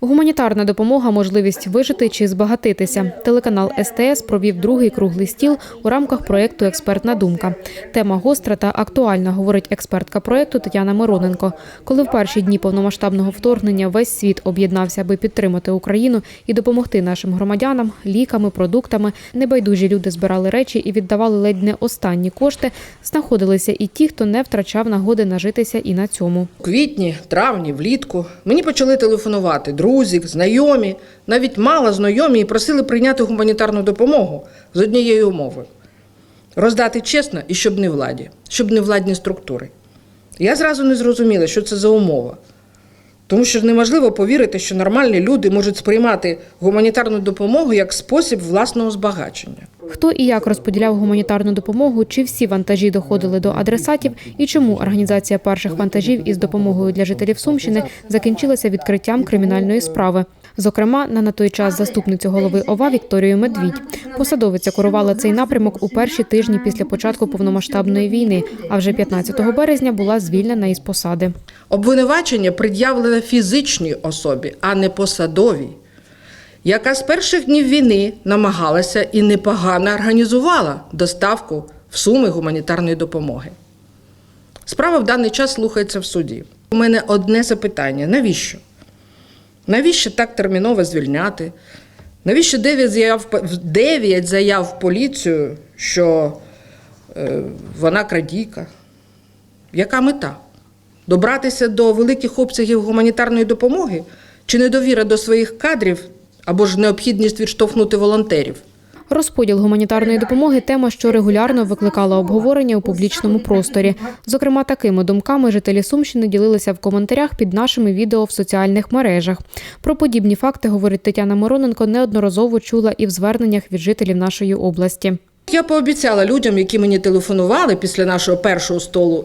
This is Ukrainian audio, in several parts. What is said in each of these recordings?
Гуманітарна допомога можливість вижити чи збагатитися. Телеканал СТС провів другий круглий стіл у рамках проєкту Експертна думка. Тема гостра та актуальна, говорить експертка проєкту Тетяна Мироненко. Коли в перші дні повномасштабного вторгнення весь світ об'єднався, аби підтримати Україну і допомогти нашим громадянам ліками, продуктами, небайдужі люди збирали речі і віддавали ледь не останні кошти. Знаходилися і ті, хто не втрачав нагоди нажитися і на цьому. У квітні, травні, влітку мені почали телефонувати друзі, знайомі, навіть мало знайомі і просили прийняти гуманітарну допомогу з однієї умови: роздати чесно і щоб не владі, щоб не владні структури. Я зразу не зрозуміла, що це за умова. Тому що неможливо повірити, що нормальні люди можуть сприймати гуманітарну допомогу як спосіб власного збагачення. Хто і як розподіляв гуманітарну допомогу, чи всі вантажі доходили до адресатів, і чому організація перших вантажів із допомогою для жителів Сумщини закінчилася відкриттям кримінальної справи. Зокрема, на на той час заступницю голови ОВА Вікторію Медвідь. Посадовиця керувала цей напрямок у перші тижні після початку повномасштабної війни, а вже 15 березня була звільнена із посади. Обвинувачення пред'явлено фізичній особі, а не посадовій, яка з перших днів війни намагалася і непогано організувала доставку в суми гуманітарної допомоги. Справа в даний час слухається в суді. У мене одне запитання: навіщо? Навіщо так терміново звільняти? Навіщо 9 заяв, 9 заяв в поліцію, що е, вона крадійка? Яка мета? Добратися до великих обсягів гуманітарної допомоги чи недовіра до своїх кадрів або ж необхідність відштовхнути волонтерів? Розподіл гуманітарної допомоги тема, що регулярно викликала обговорення у публічному просторі. Зокрема, такими думками жителі Сумщини ділилися в коментарях під нашими відео в соціальних мережах. Про подібні факти, говорить Тетяна Мироненко, неодноразово чула і в зверненнях від жителів нашої області. Я пообіцяла людям, які мені телефонували після нашого першого столу,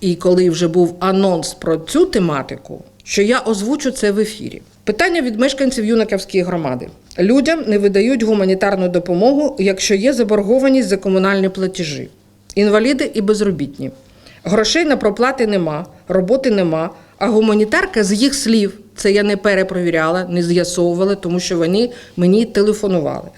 і коли вже був анонс про цю тематику, що я озвучу це в ефірі. Питання від мешканців Юнаковської громади. Людям не видають гуманітарну допомогу, якщо є заборгованість за комунальні платежі, інваліди і безробітні. Грошей на проплати нема, роботи нема. А гуманітарка з їх слів, це я не перепровіряла, не з'ясовувала, тому що вони мені телефонували.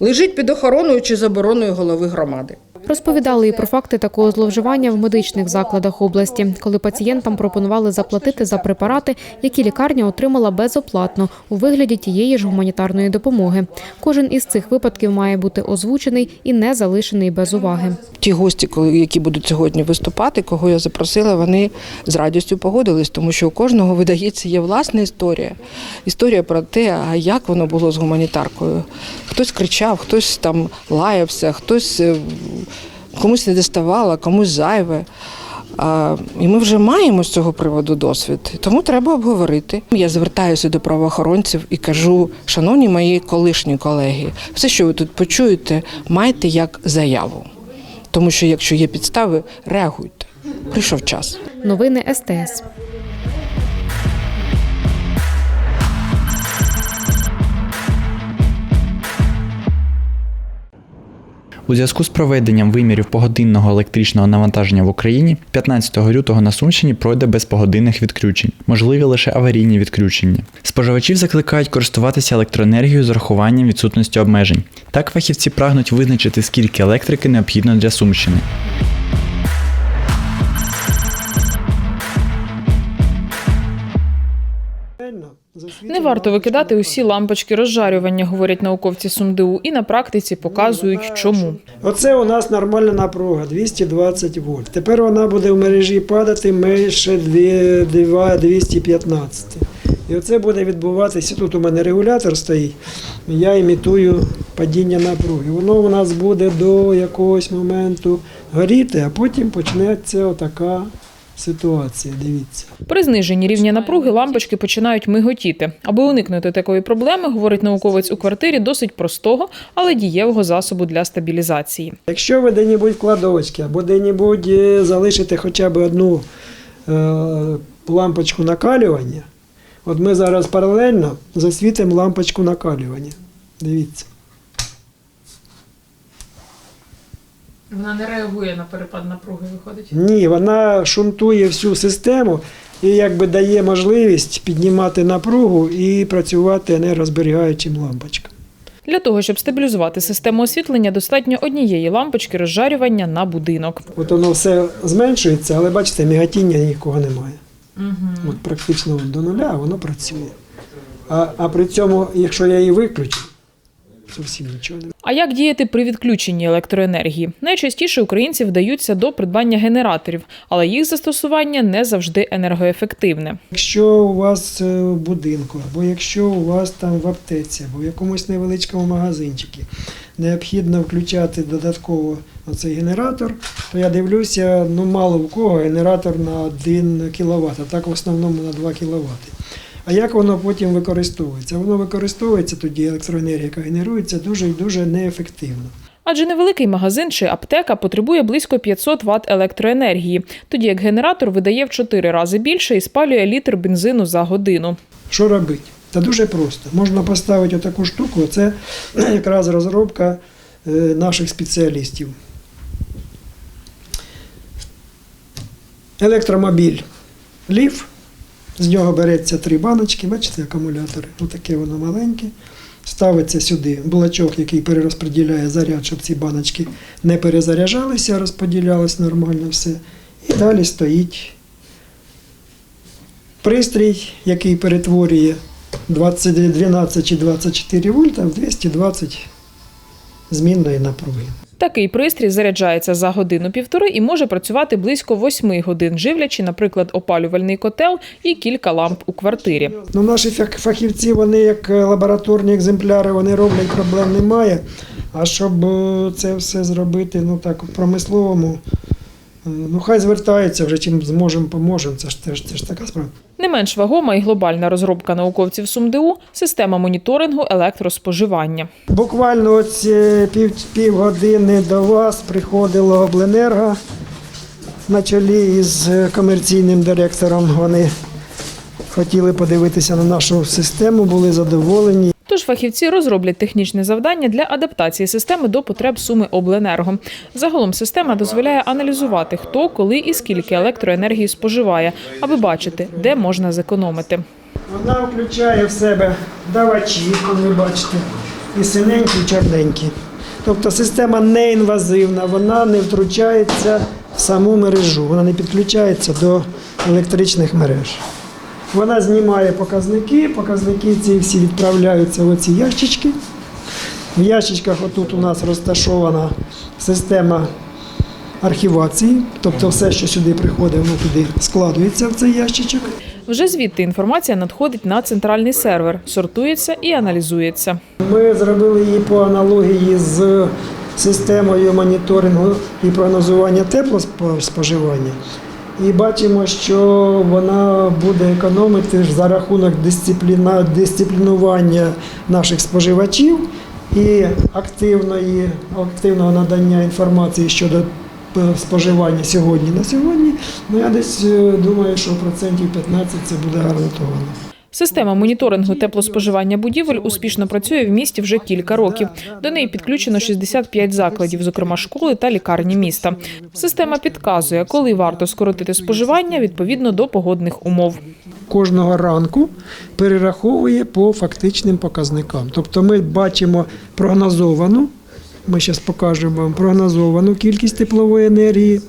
Лежить під охороною чи забороною голови громади. Розповідали і про факти такого зловживання в медичних закладах області, коли пацієнтам пропонували заплатити за препарати, які лікарня отримала безоплатно у вигляді тієї ж гуманітарної допомоги. Кожен із цих випадків має бути озвучений і не залишений без уваги. Ті гості, які будуть сьогодні виступати, кого я запросила, вони з радістю погодились, тому що у кожного видається є власна історія. Історія про те, а як воно було з гуманітаркою. Хтось кричав, хтось там лаявся, хтось е, комусь не доставало, комусь зайве. А, І ми вже маємо з цього приводу досвід, тому треба обговорити. Я звертаюся до правоохоронців і кажу, шановні мої колишні колеги, все, що ви тут почуєте, майте як заяву. Тому що якщо є підстави, реагуйте. Прийшов час. Новини СТС. У зв'язку з проведенням вимірів погодинного електричного навантаження в Україні 15 лютого на Сумщині пройде без погодинних відключень, можливі лише аварійні відключення. Споживачів закликають користуватися електроенергією з урахуванням відсутності обмежень. Так фахівці прагнуть визначити, скільки електрики необхідно для Сумщини. Не варто викидати усі лампочки розжарювання, говорять науковці СумДУ, і на практиці показують, чому. Оце у нас нормальна напруга 220 вольт. Тепер вона буде в мережі падати менше 2 2 215. І оце буде відбуватися. Тут у мене регулятор стоїть. Я імітую падіння напруги. Воно у нас буде до якогось моменту горіти, а потім почнеться отака ситуація. Дивіться. При зниженні рівня напруги лампочки починають миготіти. Аби уникнути такої проблеми, говорить науковець у квартирі досить простого, але дієвого засобу для стабілізації. Якщо ви де-небудь в кладовочці або де-небудь е, залишите хоча б одну е, лампочку накалювання, от ми зараз паралельно засвітимо лампочку накалювання. Дивіться. Вона не реагує на перепад напруги, виходить. Ні, вона шунтує всю систему і якби дає можливість піднімати напругу і працювати енергозберігаючим лампочкам. Для того, щоб стабілізувати систему освітлення, достатньо однієї лампочки розжарювання на будинок. От воно все зменшується, але бачите, мігатіння нікого немає. От практично до нуля воно працює. А, а при цьому, якщо я її виключу, зовсім нічого немає. А як діяти при відключенні електроенергії? Найчастіше українці вдаються до придбання генераторів, але їх застосування не завжди енергоефективне. Якщо у вас е, в будинку, або якщо у вас там в аптеці, або в якомусь невеличкому магазинчику необхідно включати додатково цей генератор, то я дивлюся, ну мало в кого генератор на 1 кВт, а так в основному на 2 кВт. А як воно потім використовується? Воно використовується тоді електроенергія, яка генерується, дуже і дуже неефективно. Адже невеликий магазин чи аптека потребує близько 500 Вт електроенергії, тоді як генератор видає в 4 рази більше і спалює літр бензину за годину. Що робити? Та дуже просто. Можна поставити отаку штуку, це якраз розробка е, наших спеціалістів. Електромобіль Лів. З нього береться три баночки, бачите, акумулятори. Отаке воно маленьке. Ставиться сюди блочок, який перерозподіляє заряд, щоб ці баночки не перезаряджалися, розподілялось нормально все. І далі стоїть пристрій, який перетворює 20, 12 чи 24 вольта в 220 змінної напруги. Такий пристрій заряджається за годину-півтори і може працювати близько восьми годин, живлячи, наприклад, опалювальний котел і кілька ламп у квартирі. Ну, наші фах- фахівці, вони як е, лабораторні екземпляри, вони роблять, проблем немає. А щоб е, це все зробити, ну так, в промисловому, ну хай звертаються вже чим зможемо, поможемо. Це ж теж це ж така справа. Не менш вагома і глобальна розробка науковців СумДУ – система моніторингу електроспоживання. Буквально ось е, пів, півгодини до вас приходило обленерго на чолі із е, комерційним директором. Вони хотіли подивитися на нашу систему, були задоволені. Тож фахівці розроблять технічне завдання для адаптації системи до потреб суми обленерго. Загалом система дозволяє аналізувати, хто, коли і скільки електроенергії споживає, аби бачити, де можна зекономити. Вона включає в себе давачі, ви бачите, і синенькі, і чорненькі. Тобто система неінвазивна, вона не втручається в саму мережу, вона не підключається до електричних мереж. Вона знімає показники, показники ці всі відправляються в оці ящички. В ящичках отут у нас розташована система архівації, тобто все, що сюди приходить, воно туди складується в цей ящичок. Вже звідти інформація надходить на центральний сервер, сортується і аналізується. Ми зробили її по аналогії з системою моніторингу і прогнозування теплоспоживання. І бачимо, що вона буде економити за рахунок дисципліна, дисциплінування наших споживачів і активної, активного надання інформації щодо е, споживання сьогодні на сьогодні. Ну я десь е, думаю, що процентів 15 це буде гарантовано. Система моніторингу теплоспоживання будівель успішно працює в місті вже кілька років. До неї підключено 65 закладів, зокрема школи та лікарні міста. Система підказує, коли варто скоротити споживання відповідно до погодних умов. кожного ранку перераховує по фактичним показникам. Тобто ми бачимо прогнозовану, ми зараз покажемо вам прогнозовану кількість теплової енергії,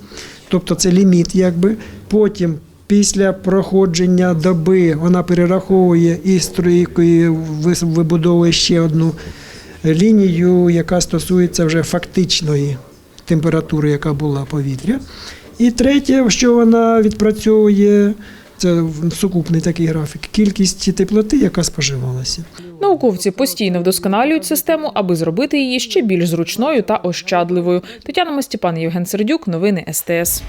тобто це ліміт, якби. Потім після проходження доби вона перераховує і стройкою вибудовує ще одну лінію, яка стосується вже фактичної температури, яка була повітря. І третє, що вона відпрацьовує, це сукупний такий графік, кількість теплоти, яка споживалася. Науковці постійно вдосконалюють систему, аби зробити її ще більш зручною та ощадливою. Тетяна Мостіпан, Євген Сердюк, новини СТС.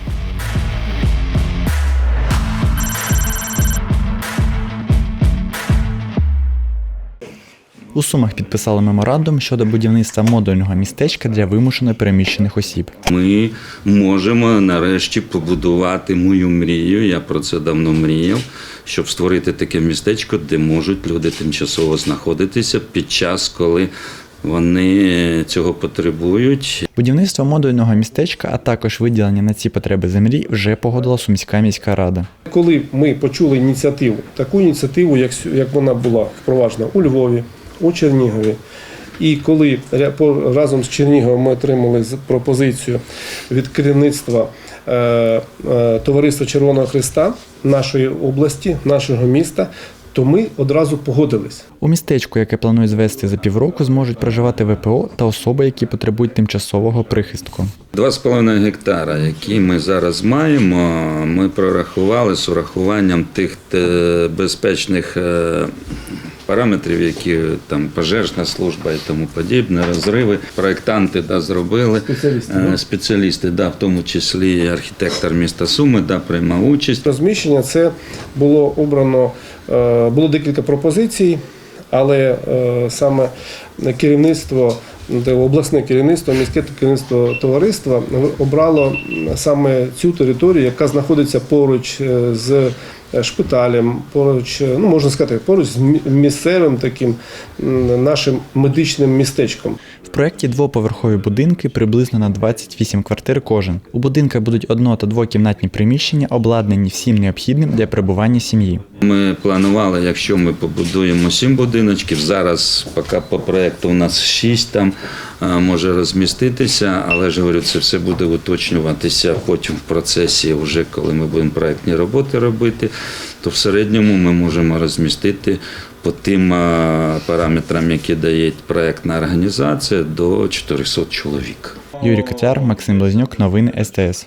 У Сумах підписали меморандум щодо будівництва модульного містечка для вимушено переміщених осіб. Ми можемо нарешті побудувати мою мрію. Я про це давно мріяв, щоб створити таке містечко, де можуть люди тимчасово знаходитися під час, коли вони цього потребують. Будівництво модульного містечка, а також виділення на ці потреби землі вже погодила Сумська міська рада. Коли ми почули ініціативу, таку ініціативу, як, сю- як вона була впроваджена у Львові, у Чернігові, і коли разом з Черніговом ми отримали з- пропозицію від керівництва е, е, Товариства Червоного Христа нашої області, нашого міста, то ми одразу погодились. У містечку, яке планують звести за півроку, зможуть проживати ВПО та особи, які потребують тимчасового прихистку. 2,5 гектара, які ми зараз маємо, ми прорахували з урахуванням тих е, безпечних параметрів, які там пожежна служба і тому подібне, розриви. Проєктанти да, зробили. Спеціалісти, Е, да? Спеціалісти, да, в тому числі архітектор міста Суми, да, приймав участь. Розміщення це було обрано, е, було декілька пропозицій, але е, саме керівництво, обласне керівництво, міське керівництво товариства обрало саме цю територію, яка знаходиться поруч з шпиталем, поруч, е, ну можна сказати, поруч з місцевим таким нашим медичним містечком. В проєкті двоповерхові будинки приблизно на 28 квартир кожен. У будинках будуть одно- та двокімнатні приміщення, обладнані всім необхідним для перебування сім'ї. Ми планували, якщо ми побудуємо сім будиночків, зараз поки по проекту у нас шість там може розміститися, але ж говорю, це все буде уточнюватися потім в процесі, вже коли ми будемо проектні роботи робити, то в середньому ми можемо розмістити по тим параметрам, які дає проектна організація, до 400 чоловік. Юрій Котяр, Максим Близнюк, новини СТС.